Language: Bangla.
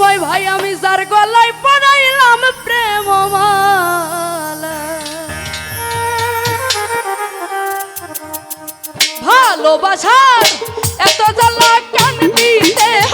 ভাই ভাই আমি যার গলায় পড়াইলাম প্রেম ভালোবাসার এত জ্বালা কান দিতে হয়?